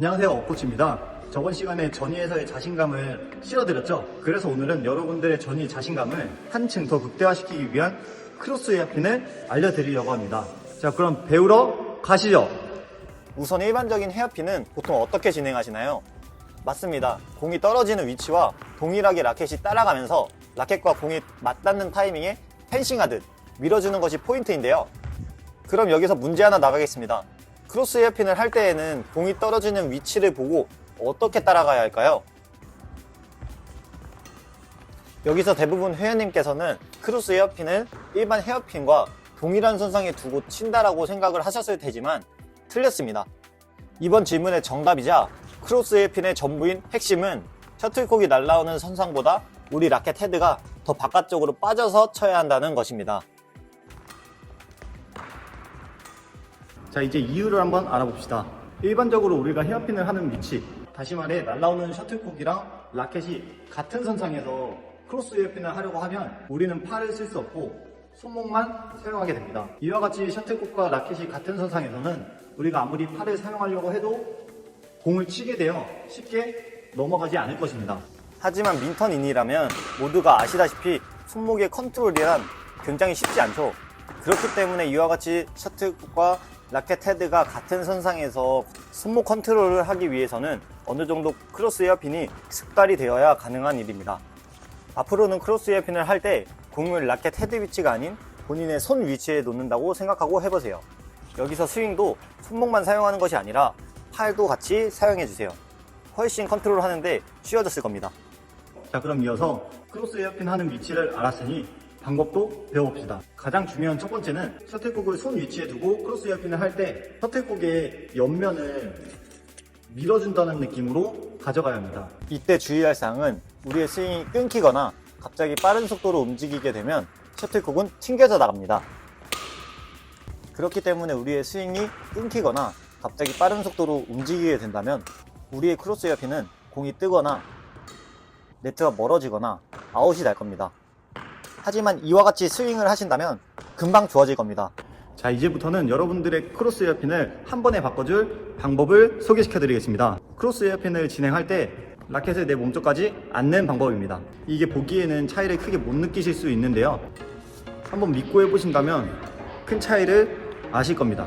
안녕하세요 엇코치입니다 저번 시간에 전위에서의 자신감을 실어드렸죠 그래서 오늘은 여러분들의 전위 자신감을 한층 더 극대화시키기 위한 크로스 헤어핀을 알려드리려고 합니다 자 그럼 배우러 가시죠 우선 일반적인 헤어핀은 보통 어떻게 진행하시나요? 맞습니다. 공이 떨어지는 위치와 동일하게 라켓이 따라가면서 라켓과 공이 맞닿는 타이밍에 펜싱하듯 밀어주는 것이 포인트인데요. 그럼 여기서 문제 하나 나가겠습니다. 크로스 헤어핀을 할 때에는 공이 떨어지는 위치를 보고 어떻게 따라가야 할까요? 여기서 대부분 회원님께서는 크로스 헤어핀을 일반 헤어핀과 동일한 선상에 두고 친다라고 생각을 하셨을 테지만 틀렸습니다. 이번 질문의 정답이자 크로스 헤어핀의 전부인 핵심은 셔틀콕이 날아오는 선상보다 우리 라켓 헤드가 더 바깥쪽으로 빠져서 쳐야 한다는 것입니다. 자 이제 이유를 한번 알아봅시다. 일반적으로 우리가 헤어핀을 하는 위치. 다시 말해 날라오는 셔틀콕이랑 라켓이 같은 선상에서 크로스 헤어핀을 하려고 하면 우리는 팔을 쓸 수 없고 손목만 사용하게 됩니다. 이와 같이 셔틀콕과 라켓이 같은 선상에서는 우리가 아무리 팔을 사용하려고 해도 공을 치게 되어 쉽게 넘어가지 않을 것입니다. 하지만 민턴인이라면 모두가 아시다시피 손목의 컨트롤이란 굉장히 쉽지 않죠. 그렇기 때문에 이와 같이 셔틀콕과 라켓 헤드가 같은 선상에서 손목 컨트롤을 하기 위해서는 어느 정도 크로스 헤어핀이 습관이 되어야 가능한 일입니다. 앞으로는 크로스 헤어핀을 할 때 공을 라켓 헤드 위치가 아닌 본인의 손 위치에 놓는다고 생각하고 해보세요. 여기서 스윙도 손목만 사용하는 것이 아니라 팔도 같이 사용해주세요. 훨씬 컨트롤 하는데 쉬워졌을 겁니다. 자 그럼 이어서 크로스 헤어핀 하는 위치를 알았으니 방법도 배워봅시다. 가장 중요한 첫 번째는 셔틀콕을 손 위치에 두고 크로스 헤어핀을 할 때 셔틀콕의 옆면을 밀어준다는 느낌으로 가져가야 합니다. 이때 주의할 사항은 우리의 스윙이 끊기거나 갑자기 빠른 속도로 움직이게 되면 셔틀콕은 튕겨져 나갑니다. 그렇기 때문에 우리의 스윙이 끊기거나 갑자기 빠른 속도로 움직이게 된다면 우리의 크로스 헤어핀은 공이 뜨거나 네트가 멀어지거나 아웃이 날 겁니다. 하지만 이와 같이 스윙을 하신다면 금방 좋아질 겁니다. 자 이제부터는 여러분들의 크로스 헤어핀을 한 번에 바꿔줄 방법을 소개시켜 드리겠습니다. 크로스 헤어핀을 진행할 때 라켓을 내 몸쪽까지 앉는 방법입니다. 이게 보기에는 차이를 크게 못 느끼실 수 있는데요. 한번 믿고 해보신다면 큰 차이를 아실 겁니다.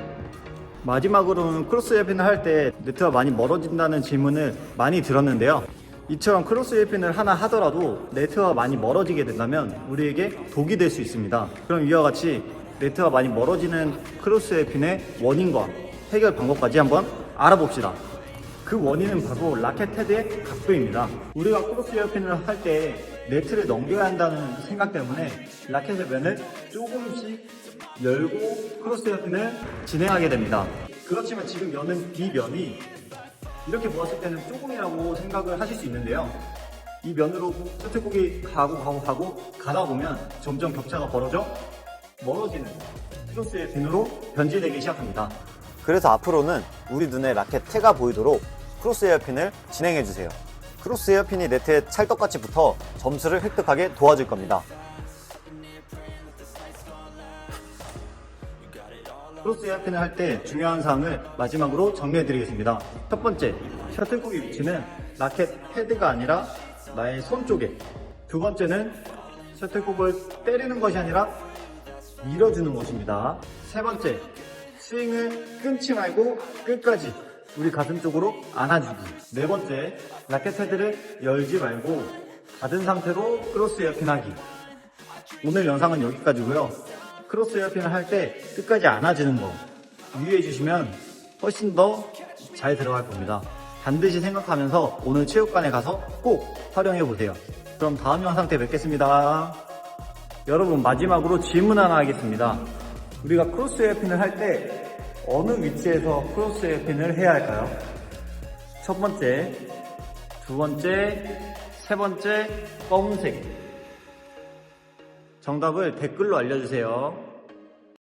마지막으로는 크로스 헤어핀을 할 때 네트가 많이 멀어진다는 질문을 많이 들었는데요. 이처럼 크로스 헤어핀을 하나 하더라도 네트가 많이 멀어지게 된다면 우리에게 독이 될 수 있습니다. 그럼 이와 같이 네트가 많이 멀어지는 크로스 헤어핀의 원인과 해결 방법까지 한번 알아봅시다. 그 원인은 바로 라켓 헤드의 각도입니다. 우리가 크로스 헤어핀을 할 때 네트를 넘겨야 한다는 생각 때문에 라켓의 면을 조금씩 열고 크로스 헤어핀을 진행하게 됩니다. 그렇지만 지금 여는 B면이 이렇게 보았을 때는 조금이라고 생각을 하실 수 있는데요. 이 면으로 셔틀콕이 가고 가고 가고 가다 보면 점점 격차가 벌어져 멀어지는 크로스의 핀으로 변질되기 시작합니다. 그래서 앞으로는 우리 눈에 라켓 태가 보이도록 크로스 헤어핀을 진행해 주세요. 크로스 헤어핀이 네트에 찰떡같이 붙어 점수를 획득하게 도와줄 겁니다. 크로스 헤어핀을 할 때 중요한 사항을 마지막으로 정리해 드리겠습니다. 첫 번째, 셔틀콕의 위치는 라켓 헤드가 아니라 나의 손 쪽에. 두 번째는 셔틀콕을 때리는 것이 아니라 밀어주는 것입니다. 세 번째, 스윙을 끊지 말고 끝까지 우리 가슴 쪽으로 안아주기. 네 번째, 라켓 헤드를 열지 말고 닫은 상태로 크로스 헤어핀 하기. 오늘 영상은 여기까지고요. 크로스 헤어핀을 할 때 끝까지 안아주는 거 유의해 주시면 훨씬 더 잘 들어갈 겁니다. 반드시 생각하면서 오늘 체육관에 가서 꼭 활용해 보세요. 그럼 다음 영상 때 뵙겠습니다. 여러분 마지막으로 질문 하나 하겠습니다. 우리가 크로스 헤어핀을 할 때 어느 위치에서 크로스 헤어핀을 해야 할까요? 첫 번째, 두 번째, 세 번째, 검은색. 정답을 댓글로 알려주세요.